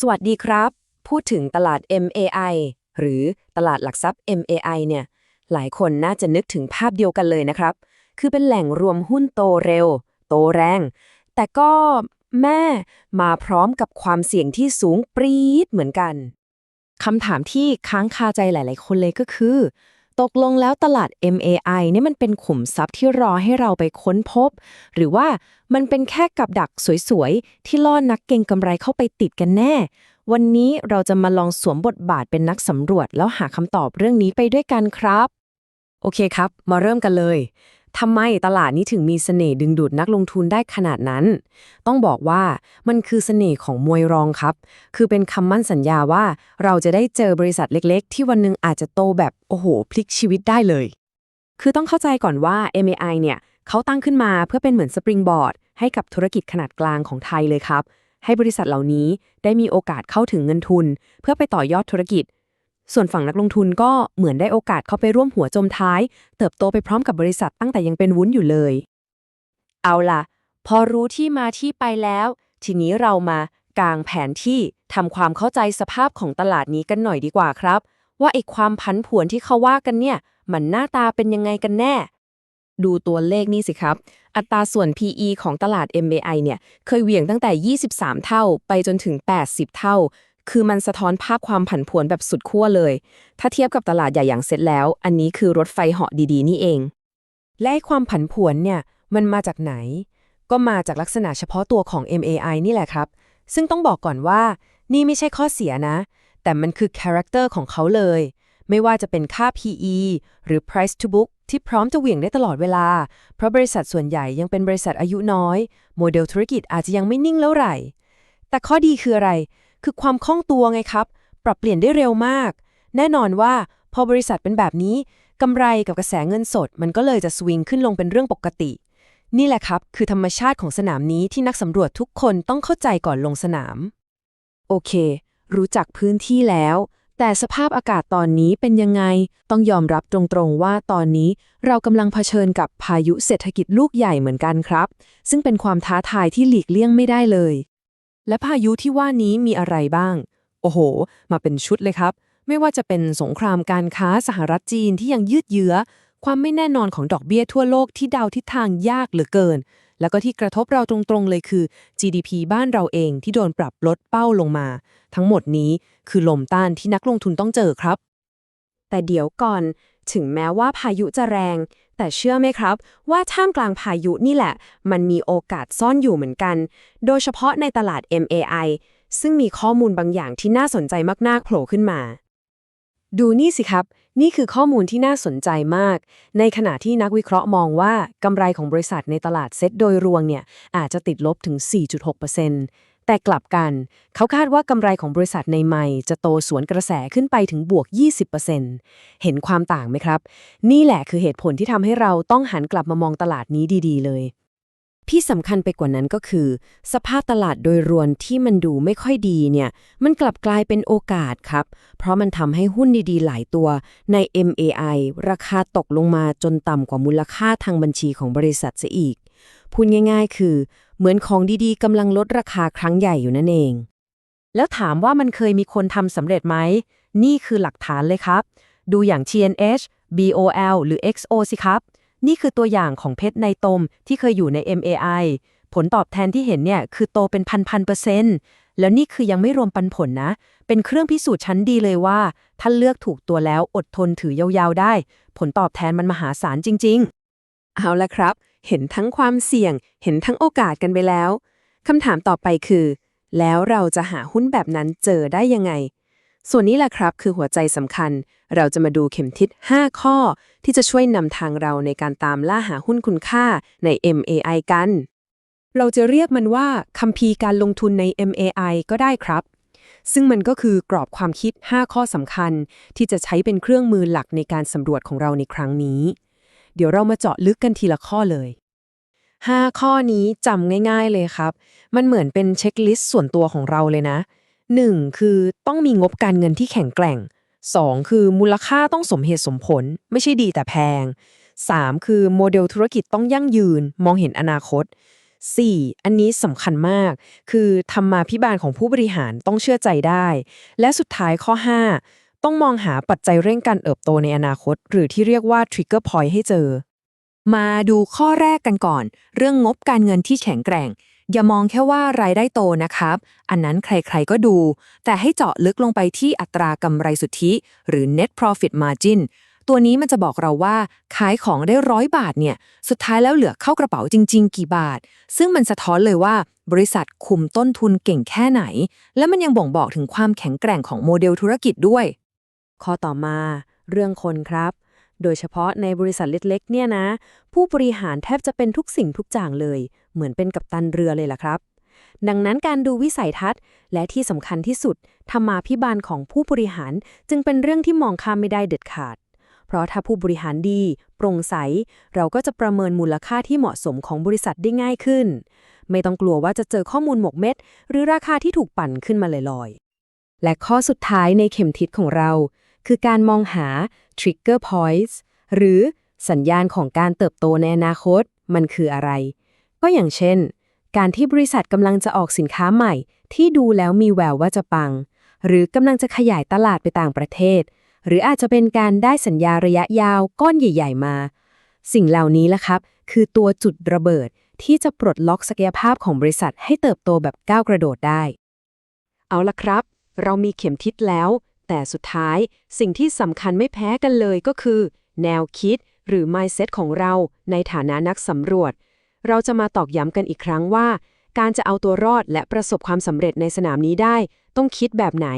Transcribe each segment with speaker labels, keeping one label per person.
Speaker 1: สวัสดีครับ พูดถึงตลาด MAI หรือตลาดหลักทรัพย์ MAI เนี่ย หลายคนน่าจะนึกถึงภาพเดียวกันเลยนะครับ คือเป็นแหล่งรวมหุ้นโตเร็ว โตแรง แต่ก็แม่มาพร้อมกับความเสี่ยงที่สูงปรี๊ดเหมือนกันคำถามที่ค้างคาใจหลาย ๆ คนเลยก็คือ ตกลงแล้วตลาด MAI เนี่ยมันเป็นขุมทรัพย์ที่รอให้เราไปค้นพบ หรือว่ามันเป็นแค่กับดักสวยๆ ที่ล่อนักเก็งกำไรเข้าไปติดกันแน่ วันนี้เราจะมาลองสวมบทบาทเป็นนักสำรวจ แล้วหาคำตอบเรื่องนี้ไปด้วยกันครับ โอเคครับ มาเริ่มกันเลย ทำไมตลาดนี้ถึงมีเสน่ห์ดึงดูดนักลงทุนได้ขนาดนั้น ต้องบอกว่ามันคือเสน่ห์ของมวยรองครับ คือเป็นคำมั่นสัญญาว่าเราจะได้เจอบริษัทเล็กๆ ที่วันหนึงอาจจะโตแบบโอ้โห พลิกชีวิตได้เลย คือต้องเข้าใจก่อนว่า MAI เนี่ยเขาตั้งขึ้นมาเพื่อเป็นเหมือนสปริงบอร์ดให้กับธุรกิจขนาดกลางของไทยเลยครับ ให้บริษัทเหล่านี้ได้มีโอกาสเข้าถึงเงินทุน เพื่อไปต่อยอดธุรกิจ ส่วนฝั่งนักลงทุนก็เหมือนได้โอกาสเข้าไปร่วมหัวจมท้าย เติบโตไปพร้อมกับบริษัทตั้งแต่ยังเป็นวุ้นอยู่เลย เอาล่ะ พอรู้ที่มาที่ไปแล้ว ทีนี้เรามากางแผนที่ทำความเข้าใจสภาพของตลาดนี้กันหน่อยดีกว่าครับ ว่าไอ้ความพันผวนที่เขาว่ากันเนี่ย มันหน้าตาเป็นยังไงกันแน่ ดูตัวเลขนี่สิครับ อัตราส่วน PE ของตลาด MBI เนี่ย เคยเหวี่ยงตั้งแต่ 23 เท่าไปจนถึง 80 เท่า คือมันสะท้อนภาพความผันผวนแบบสุดขั้วเลย ถ้าเทียบกับตลาดใหญ่อย่างเซ็ตแล้ว อันนี้คือรถไฟเหาะดีๆ นี่เอง และความผันผวนเนี่ย มันมาจากไหน ก็มาจากลักษณะเฉพาะตัวของ MAI นี่แหละครับ ซึ่งต้องบอกก่อนว่า นี่ไม่ใช่ข้อเสียนะ แต่มันคือคาแรคเตอร์ของเขาเลย ไม่ว่าจะเป็นค่า PE หรือ price to book ที่พร้อมจะเหวี่ยงได้ตลอดเวลา เพราะบริษัทส่วนใหญ่ยังเป็นบริษัทอายุน้อย โมเดลธุรกิจอาจจะยังไม่นิ่งแล้วไหร่ แต่ข้อดีคืออะไร คือความคล่องตัวไงครับ ปรับเปลี่ยนได้เร็วมาก แน่นอนว่าพอบริษัทเป็นแบบนี้กำไรกับกระแสเงินสด มันก็เลยจะสวิงขึ้นลงเป็นเรื่องปกติ นี่แหละครับ คือธรรมชาติของสนามนี้ที่นักสำรวจทุกคนต้องเข้าใจก่อนลงสนาม โอเค รู้จักพื้นที่แล้ว แต่สภาพอากาศตอนนี้เป็นยังไง ต้องยอมรับตรงๆว่าตอนนี้เรากำลังเผชิญกับพายุเศรษฐกิจลูกใหญ่เหมือนกันครับ ซึ่งเป็นความท้าทายที่หลีกเลี่ยงไม่ได้เลย และพายุที่ว่านี้มีอะไรบ้าง โอ้โห มาเป็นชุดเลยครับ ไม่ว่าจะเป็นสงครามการค้าสหรัฐจีนที่ยังยืดเยื้อ ความไม่แน่นอนของดอกเบี้ยทั่วโลกที่เดาทิศทางยากเหลือเกิน แล้วก็ที่กระทบเราตรงๆเลยคือ GDP บ้านเราเองที่โดนปรับลดเป้าลงมา ทั้งหมดนี้คือลมต้านที่นักลงทุนต้องเจอครับ แต่เดี๋ยวก่อน ถึงแม้ว่าพายุจะแรง แต่เชื่อไหมครับ ว่าท่ามกลางพายุนี่แหละ มันมีโอกาสซ่อนอยู่เหมือนกัน โดยเฉพาะในตลาด MAI ซึ่งมีข้อมูลบางอย่างที่น่าสนใจมากๆโผล่ขึ้นมา ดูนี่สิครับ นี่คือข้อมูลที่น่าสนใจมาก ในขณะที่นักวิเคราะห์มองว่ากำไรของบริษัทในตลาดเซ็ตโดยรวมเนี่ยอาจจะติดลบถึง 4.6% แต่กลับกัน เขาคาดว่ากำไรของบริษัทในใหม่จะโตสวนกระแสขึ้นไปถึงบวก 20%เห็นความต่างไหมครับ นี่แหละคือเหตุผลที่ทำให้เราต้องหันกลับมามองตลาดนี้ดี ๆ เลยที่สำคัญไปกว่านั้นก็คือ สภาพตลาดโดยรวมที่มันดูไม่ค่อยดีเนี่ย มันกลับกลายเป็นโอกาสครับ เพราะมันทำให้หุ้นดีๆ หลายตัวใน MAI ราคาตกลงมาจนต่ำกว่ามูลค่าทางบัญชีของบริษัทเสียอีก พูดง่ายๆ คือ เหมือนของดีๆกำลังลดราคาครั้งใหญ่อยู่นั่นเอง แล้วถามว่ามันเคยมีคนทำสำเร็จไหม นี่คือหลักฐานเลยครับ ดูอย่าง TNH BOL หรือ XO สิครับ นี่คือตัวอย่างของเพชรในตมที่เคยอยู่ใน MAI ผลตอบแทนที่เห็นเนี่ยคือโตเป็นพันพันเปอร์เซ็นต์แล้วนี่คือยังไม่รวมปันผลนะ เป็นเครื่องพิสูจน์ชั้นดีเลยว่าถ้าเลือกถูกตัวแล้วอดทนถือยาวๆได้ ผลตอบแทนมันมหาศาลจริง ๆ เอาละครับ เห็นทั้งความเสี่ยง เห็นทั้งโอกาสกันไปแล้วคำถามต่อไปคือ แล้วเราจะหาหุ้นแบบนั้นเจอได้ยังไง ส่วนนี้แหละครับคือหัวใจสำคัญ เราจะมาดูเข็มทิศ 5 ข้อ ที่จะช่วยนำทางเราในการตามล่าหาหุ้นคุณค่าใน MAI กัน เราจะเรียกมันว่าคัมภีร์การลงทุนใน MAI ก็ได้ครับ ซึ่งมันก็คือกรอบความคิด 5 ข้อสำคัญ ที่จะใช้เป็นเครื่องมือหลักในการสำรวจของเราในครั้งนี้ เดี๋ยวเรามาเจาะลึกกันทีละข้อเลย 5 ข้อนี้จำง่าย ๆเลยครับ มันเหมือนเป็นเช็คลิสต์ส่วนตัวของเราเลยนะ 1. คือต้องมีงบการเงินที่แข็งแกร่ง 2. คือมูลค่าต้องสมเหตุสมผล ไม่ใช่ดีแต่แพง 3. คือโมเดลธุรกิจต้องยั่งยืน มองเห็นอนาคต
Speaker 2: 4. อันนี้สำคัญมาก คือธรรมาภิบาลของผู้บริหารต้องเชื่อใจได้ และสุดท้ายข้อ 5 ต้องมองหาปัจจัยเร่งการเติบโตในอนาคต หรือที่เรียกว่า trigger point ให้เจอ
Speaker 1: มาดูข้อแรกกันก่อน เรื่องงบการเงินที่แข็งแกร่ง อย่ามองแค่ว่ารายได้โตนะครับ อันนั้นใครๆก็ดู แต่ให้เจาะลึกลงไปที่อัตรากำไรสุทธิ หรือ net profit margin ตัวนี้มันจะบอกเราว่าขายของได้ร้อยบาทเนี่ย สุดท้ายแล้วเหลือเข้ากระเป๋าจริง ๆ กี่บาท ซึ่งมันสะท้อนเลยว่าบริษัทคุมต้นทุนเก่งแค่ไหน และมันยังบ่งบอกถึงความแข็งแกร่งของโมเดลธุรกิจด้วย ข้อต่อมาเรื่องคนครับ โดยเฉพาะในบริษัทเล็กๆ เนี่ยนะ ผู้บริหารแทบจะเป็นทุกสิ่งทุกอย่างเลย เหมือนเป็นกัปตันเรือเลยล่ะครับ ดังนั้นการดูวิสัยทัศน์ และที่สำคัญที่สุดธรรมาภิบาลของผู้บริหารจึงเป็นเรื่องที่มองข้ามไม่ได้เด็ดขาด เพราะถ้าผู้บริหารดี โปร่งใส เราก็จะประเมินมูลค่าที่เหมาะสมของบริษัทได้ง่ายขึ้น ไม่ต้องกลัวว่าจะเจอข้อมูลหมกเม็ด หรือราคาที่ถูกปั่นขึ้นมาลอยๆและข้อสุดท้ายในเข็มทิศของเรา คือการมองหา trigger points หรือสัญญาณของการเติบโตในอนาคต มันคืออะไร ก็อย่างเช่น การที่บริษัทกำลังจะออกสินค้าใหม่ ที่ดูแล้วมีแววว่าจะปัง หรือกำลังจะขยายตลาดไปต่างประเทศ หรืออาจจะเป็นการได้สัญญาระยะยาวก้อนใหญ่ ๆ มา สิ่งเหล่านี้ละครับ คือตัวจุดระเบิดที่จะปลดล็อกศักยภาพของบริษัทให้เติบโตแบบก้าวกระโดดได้ เอาละครับ เรามีเข็มทิศแล้ว แต่สุดท้ายสิ่งที่สำคัญไม่แพ้กันเลยก็คือ แนวคิดหรือ mindset ของเราในฐานะนักสำรวจ เราจะมาตอกย้ำกันอีกครั้งว่า การจะเอาตัวรอดและประสบความสำเร็จในสนามนี้ได้ ต้องคิดแบบไหน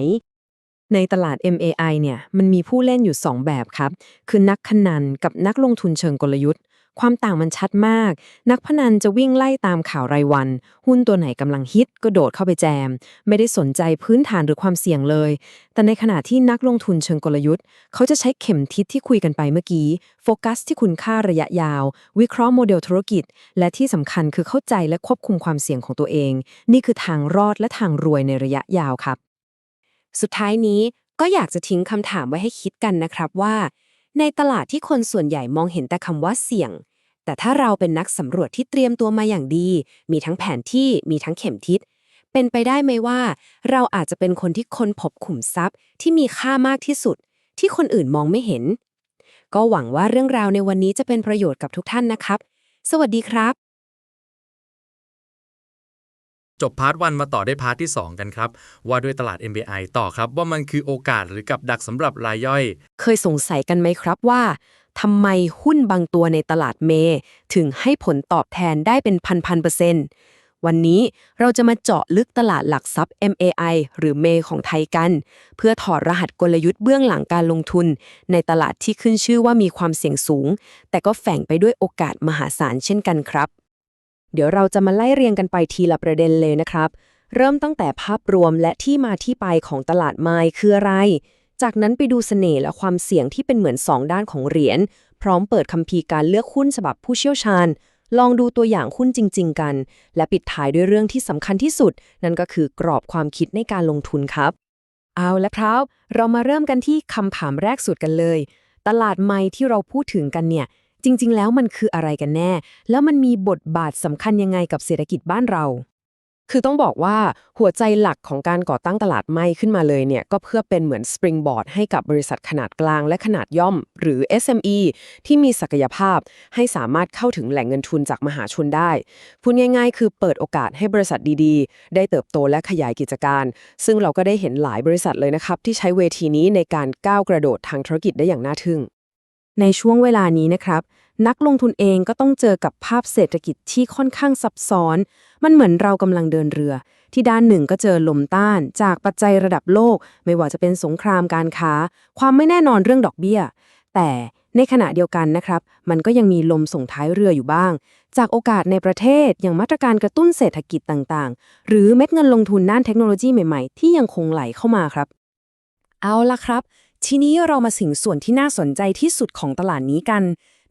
Speaker 2: ในตลาด MAI เนี่ยมันมีผู้เล่นอยู่ 2 แบบครับ คือนักพนันกับนักลงทุนเชิงกลยุทธ์ ความต่างมันชัดมาก นักพนันจะวิ่งไล่ตามข่าวรายวัน หุ้นตัวไหนกำลังฮิตก็โดดเข้าไปแจม ไม่ได้สนใจพื้นฐานหรือความเสี่ยงเลย แต่ในขณะที่นักลงทุนเชิงกลยุทธ์ เขาจะใช้เข็มทิศที่คุยกันไปเมื่อกี้โฟกัสที่คุณค่าระยะยาว วิเคราะห์โมเดลธุรกิจ และที่สำคัญคือเข้าใจและควบคุมความเสี่ยงของตัวเอง นี่คือทางรอดและทางรวยในระยะยาวครับ
Speaker 1: สุดท้ายนี้ก็อยากจะทิ้งคำถามไว้ให้คิดกันนะครับว่า ในตลาดที่คนส่วนใหญ่มองเห็นแต่คำว่าเสี่ยง แต่ถ้าเราเป็นนักสำรวจที่เตรียมตัวมาอย่างดี มีทั้งแผนที่มีทั้งเข็มทิศ เป็นไปได้ไหมว่า เราอาจจะเป็นคนที่ค้นพบขุมทรัพย์ ที่มีค่ามากที่สุด ที่คนอื่นมองไม่เห็น ก็หวังว่าเรื่องราวในวันนี้จะเป็นประโยชน์กับทุกท่านนะครับ สวัสดีครับ
Speaker 3: จบพาร์ทวันมาต่อได้พาร์ทที่ 2 กันครับ ว่าด้วยตลาด MBI ต่อครับว่ามันคือโอกาสหรือกับดักสำหรับรายย่อย
Speaker 1: เคยสงสัยกันไหมครับว่าทำไมหุ้นบางตัวในตลาดเม ถึงให้ผลตอบแทนได้เป็นพันพันเปอร์เซ็นต์วันนี้เราจะมาเจาะลึกตลาดหลักทรัพย์ MAI หรือเมของไทยกัน เพื่อถอดรหัสกลยุทธ์เบื้องหลังการลงทุน ในตลาดที่ขึ้นชื่อว่ามีความเสี่ยงสูง แต่ก็แฝงไปด้วยโอกาสมหาศาลเช่นกันครับ เดี๋ยวเราจะมาไล่เรียงกันไปทีละประเด็นเลยนะครับ เริ่มตั้งแต่ภาพรวมและที่มาที่ไปของตลาดไม้คืออะไร จากนั้นไปดูเสน่ห์และความเสี่ยงที่เป็นเหมือนสองด้านของเหรียญ พร้อมเปิดคัมภีร์การเลือกหุ้นฉบับผู้เชี่ยวชาญ ลองดูตัวอย่างหุ้นจริง ๆ กัน และปิดท้ายด้วยเรื่องที่สำคัญที่สุด นั่นก็คือกรอบความคิดในการลงทุนครับ เอาละครับ เรามาเริ่มกันที่คำถามแรกสุดกันเลย ตลาดไม้ที่เราพูดถึงกันเนี่ย จริง ๆ แล้วมันคืออะไรกันแน่ แล้วมันมีบทบาทสำคัญยังไงกับเศรษฐกิจบ้านเรา
Speaker 2: คือต้องบอกว่าหัวใจหลักของการก่อตั้งตลาดไม้ขึ้นมาเลยเนี่ย ก็เพื่อเป็นเหมือนสปริงบอร์ดให้กับบริษัทขนาดกลางและขนาดย่อม หรือ SME ที่มีศักยภาพ ให้สามารถเข้าถึงแหล่งเงินทุนจากมหาชนได้พูดง่ายๆ คือเปิดโอกาสให้บริษัทดีๆ ได้เติบโตและขยายกิจการ ซึ่งเราก็ได้เห็นหลายบริษัทเลยนะครับที่ใช้เวทีนี้ในการก้าวกระโดดทางธุรกิจได้อย่างน่าทึ่ง ในช่วงเวลานี้นะครับ นักลงทุนเองก็ต้องเจอกับภาพเศรษฐกิจที่ค่อนข้างซับซ้อน มันเหมือนเรากำลังเดินเรือ ที่ด้านหนึ่งก็เจอลมต้าน จากปัจจัยระดับโลก ไม่ว่าจะเป็นสงครามการค้า ความไม่แน่นอนเรื่องดอกเบี้ย แต่ในขณะเดียวกันนะครับ มันก็ยังมีลมส่งท้ายเรืออยู่บ้าง จากโอกาสในประเทศอย่างมาตรการกระตุ้นเศรษฐกิจต่างๆ หรือเม็ดเงินลงทุนด้านเทคโนโลยีใหม่ๆ ที่ยังคงไหลเข้ามาครับ เอาละครับ ทีนี้เรามาถึงส่วนที่น่าสนใจที่สุดของตลาดนี้กัน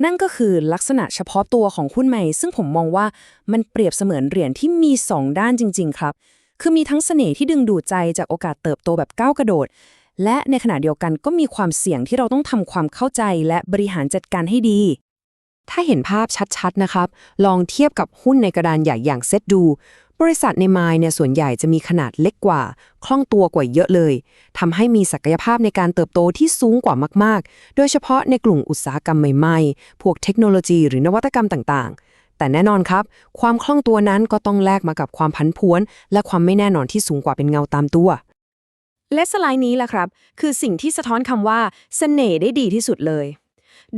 Speaker 2: นั่นก็คือลักษณะเฉพาะตัวของหุ้นใหม่ ซึ่งผมมองว่ามันเปรียบเสมือนเหรียญที่มี 2 ด้านจริง ๆ ครับ คือมีทั้งเสน่ห์ที่ดึงดูดใจจากโอกาสเติบโตแบบก้าวกระโดด และในขณะเดียวกันก็มีความเสี่ยงที่เราต้องทำความเข้าใจและบริหารจัดการให้ดี ถ้าเห็นภาพชัดๆนะครับ ลองเทียบกับหุ้นในกระดานใหญ่อย่างเซตดู บริษัทในไมล์เนี่ยส่วนใหญ่จะมีขนาดเล็กกว่า คล่องตัวกว่าเยอะเลยทำให้มีศักยภาพในการเติบโตที่สูงกว่ามากๆ โดยเฉพาะในกลุ่มอุตสาหกรรมใหม่ๆ พวกเทคโนโลยีหรือนวัตกรรมต่างๆ แต่แน่นอนครับ ความคล่องตัวนั้นก็ต้องแลกมากับความผันผวน และความไม่แน่นอนที่สูงกว่าเป็นเงาตามตัว
Speaker 1: และสไลด์นี้แหละครับ คือสิ่งที่สะท้อนคำว่าเสน่ห์ได้ดีที่สุดเลย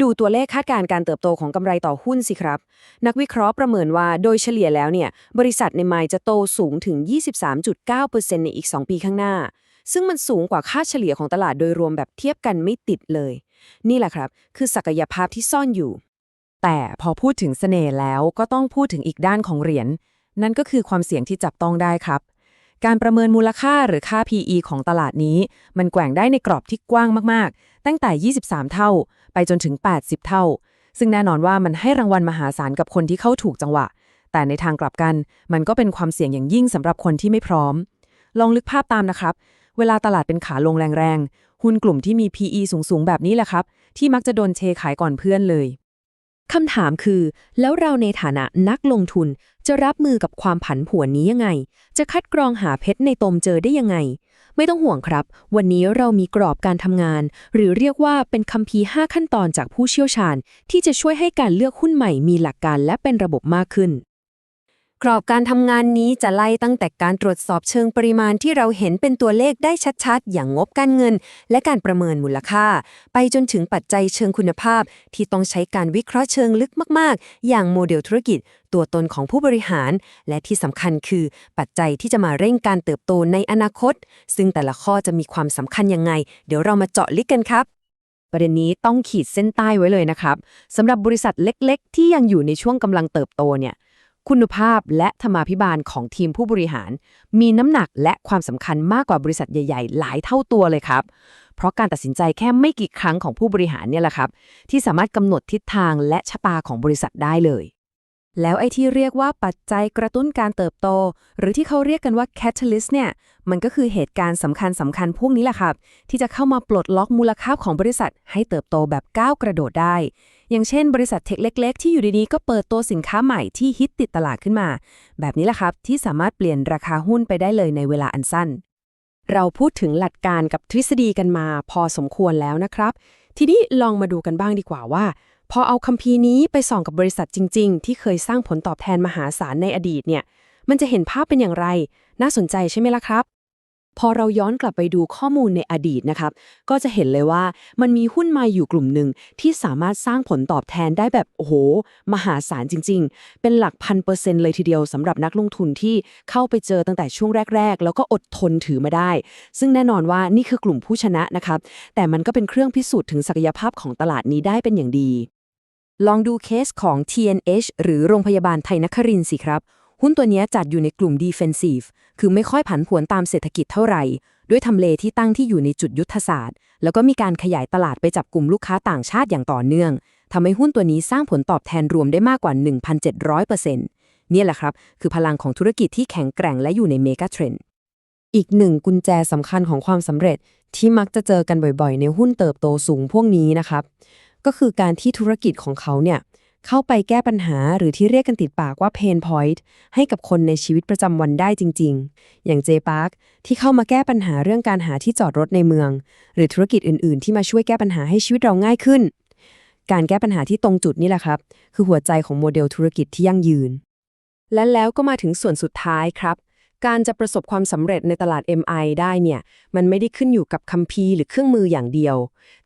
Speaker 1: ดูตัวเลขคาดการณ์การเติบโตของกำไรต่อหุ้นสิครับ นักวิเคราะห์ประเมินว่าโดยเฉลี่ยแล้วเนี่ย บริษัทในไมจะโตสูงถึง 23.9%ในอีก 2 ปีข้างหน้า ซึ่งมันสูงกว่าค่าเฉลี่ยของตลาดโดยรวมแบบเทียบกันไม่ติดเลย นี่แหละครับ คือศักยภาพที่ซ่อนอยู่
Speaker 4: แต่พอพูดถึงเสน่ห์แล้วก็ต้องพูดถึงอีกด้านของเหรียญนั่นก็คือความเสี่ยงที่จับต้องได้ครับ การประเมินมูลค่าหรือค่า PE ของตลาดนี้ มันแกว่งได้ในกรอบที่กว้างมากๆ ตั้งแต่ 23 เท่า ไปจนถึง 80 เท่า ซึ่งแน่นอนว่ามันให้รางวัลมหาศาลกับคนที่เข้าถูกจังหวะ แต่ในทางกลับกัน มันก็เป็นความเสี่ยงอย่างยิ่งสำหรับคนที่ไม่พร้อม ลองลึกภาพตามนะครับ เวลาตลาดเป็นขาลงแรงๆ หุ้นกลุ่มที่มี PE สูงๆ แบบนี้แหละครับ ที่มักจะโดนเทขายก่อนเพื่อนเลย
Speaker 1: คำถามคือ แล้วเราในฐานะนักลงทุนจะรับมือกับความผันผวนนี้ยังไง จะคัดกรองหาเพชรในตมเจอได้ยังไง ไม่ต้องห่วงครับ วันนี้เรามีกรอบการทำงาน หรือเรียกว่าเป็นคัมภีร์5ขั้นตอนจากผู้เชี่ยวชาญ ที่จะช่วยให้การเลือกหุ้นใหม่มีหลักการและเป็นระบบมากขึ้น กรอบการทำงานนี้จะไล่ตั้งแต่การตรวจสอบเชิงปริมาณที่เราเห็นเป็นตัวเลขได้ชัดๆ อย่างงบการเงิน และการประเมินมูลค่า ไปจนถึงปัจจัยเชิงคุณภาพ ที่ต้องใช้การวิเคราะห์เชิงลึกมากๆ อย่างโมเดลธุรกิจ ตัวตนของผู้บริหาร และที่สำคัญคือ ปัจจัยที่จะมาเร่งการเติบโตในอนาคต ซึ่งแต่ละข้อจะมีความสำคัญยังไง เดี๋ยวเรามาเจาะลึกกันครับประเด็นนี้ต้องขีดเส้นใต้ไว้เลยนะครับสำหรับบริษัทเล็ก ๆ ที่ยังอยู่ในช่วงกำลังเติบโตเนี่ย คุณภาพและธรรมาภิบาลของทีมผู้บริหาร มีน้ำหนักและความสำคัญมากกว่าบริษัทใหญ่ ๆ หลายเท่าตัวเลยครับ เพราะการตัดสินใจแค่ไม่กี่ครั้งของผู้บริหารเนี่ยแหละครับ ที่สามารถกำหนดทิศทางและชะตาของบริษัทได้เลย แล้วไอ้ที่เรียกว่าปัจจัยกระตุ้นการเติบโต หรือที่เขาเรียกกันว่า catalyst เนี่ยมันก็คือเหตุการณ์สำคัญสำคัญพวกนี้แหละครับ ที่จะเข้ามาปลดล็อกมูลค่าของบริษัท ให้เติบโตแบบก้าวกระโดดได้ อย่างเช่นบริษัทเทคเล็ก ๆ ที่อยู่ดีๆ ก็เปิดตัวสินค้าใหม่ที่ฮิตติดตลาดขึ้นมา แบบนี้แหละครับ ที่สามารถเปลี่ยนราคาหุ้นไปได้เลยในเวลาอันสั้น
Speaker 2: เราพูดถึงหลักการกับทฤษฎีกันมา พอสมควรแล้วนะครับ ทีนี้ลองมาดูกันบ้างดีกว่าว่า พอเอาคัมภีร์นี้ไปส่องกับบริษัทจริง ๆ ที่เคยสร้างผลตอบแทนมหาศาลในอดีตเนี่ยมันจะเห็นภาพเป็นอย่างไร น่าสนใจใช่ไหมล่ะครับ พอเราย้อนกลับไปดูข้อมูลในอดีตนะครับ ก็จะเห็นเลยว่ามันมีหุ้นมาอยู่กลุ่มหนึ่งที่สามารถสร้างผลตอบแทนได้แบบโอ้โห มหาศาลจริง ๆ เป็นหลักพันเปอร์เซ็นต์เลยทีเดียวสำหรับนักลงทุนที่เข้าไปเจอตั้งแต่ช่วงแรก ๆ แล้วก็อดทนถือมาได้ ซึ่งแน่นอนว่านี่คือกลุ่มผู้ชนะนะครับ แต่มันก็เป็นเครื่องพิสูจน์ถึงศักยภาพของตลาดนี้ได้เป็นอย่างดี
Speaker 1: ลองดูเคสของ TNH หรือโรงพยาบาลไทยนครินทร์สิครับ หุ้นตัวนี้จัดอยู่ในกลุ่ม Defensive คือไม่ค่อยผันผวนตามเศรษฐกิจเท่าไหร่ ด้วยทำเลที่ตั้งที่อยู่ในจุดยุทธศาสตร์ แล้วก็มีการขยายตลาดไปจับกลุ่มลูกค้าต่างชาติอย่างต่อเนื่องทำให้หุ้นตัวนี้สร้างผลตอบแทนรวมได้มากกว่า 1,700%เนี่ยแหละครับ คือพลังของธุรกิจที่แข็งแกร่งและอยู่ในเมกะเทรนด์
Speaker 2: อีกหนึ่งกุญแจสำคัญของความสำเร็จที่มักจะเจอกันบ่อยๆ ในหุ้นเติบโตสูงพวกนี้นะครับ ก็คือการที่ธุรกิจของเขาเนี่ย เข้าไปแก้ปัญหาหรือที่เรียกกันติดปากว่า pain point ให้กับคนในชีวิตประจำวันได้จริง ๆ อย่าง J Park ที่เข้ามาแก้ปัญหาเรื่องการหาที่จอดรถในเมือง หรือธุรกิจอื่น ๆ ที่มาช่วยแก้ปัญหาให้ชีวิตเราง่ายขึ้น การแก้ปัญหาที่ตรงจุดนี่แหละครับ คือหัวใจของโมเดลธุรกิจที่ยั่งยืน และแล้วก็มาถึงส่วนสุดท้ายครับการจะประสบความสำเร็จในตลาด MI ได้เนี่ย มันไม่ได้ขึ้นอยู่กับคัมภีร์หรือเครื่องมืออย่างเดียว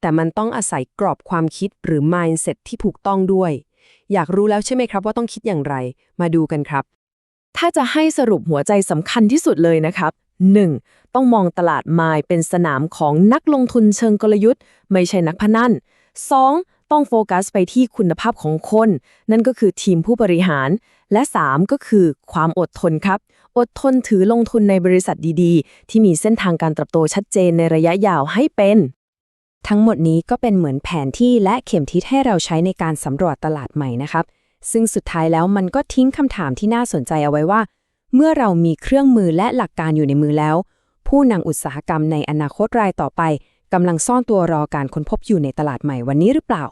Speaker 2: แต่มันต้องอาศัยกรอบความคิดหรือ mindset ที่ถูกต้องด้วย อยากรู้แล้วใช่ไหมครับว่าต้องคิดอย่างไร มาดูกันครับ ถ้าจะให้สรุปหัวใจสำคัญที่สุดเลยนะครับ 1. ต้องมองตลาดไมล์เป็นสนามของนักลงทุนเชิงกลยุทธ์ ไม่ใช่นักพนัน 2. ต้องโฟกัสไปที่คุณภาพของคน นั่นก็คือทีมผู้บริหาร และ 3 ก็คือความอดทนครับ อดทนถือลงทุนในบริษัทดีๆ ที่มีเส้นทางการเติบโตชัดเจนในระยะยาวให้เป็น
Speaker 1: ทั้งหมดนี้ก็เป็นเหมือนแผนที่และเข็มทิศให้เราใช้ในการสำรวจตลาดใหม่นะครับ ซึ่งสุดท้ายแล้วมันก็ทิ้งคำถามที่น่าสนใจเอาไว้ว่า เมื่อเรามีเครื่องมือและหลักการอยู่ในมือแล้ว ผู้นำอุตสาหกรรมในอนาคตรายต่อไปกำลังซ่อนตัวรอการค้นพบอยู่ในตลาดใหม่วันนี้หรือเปล่า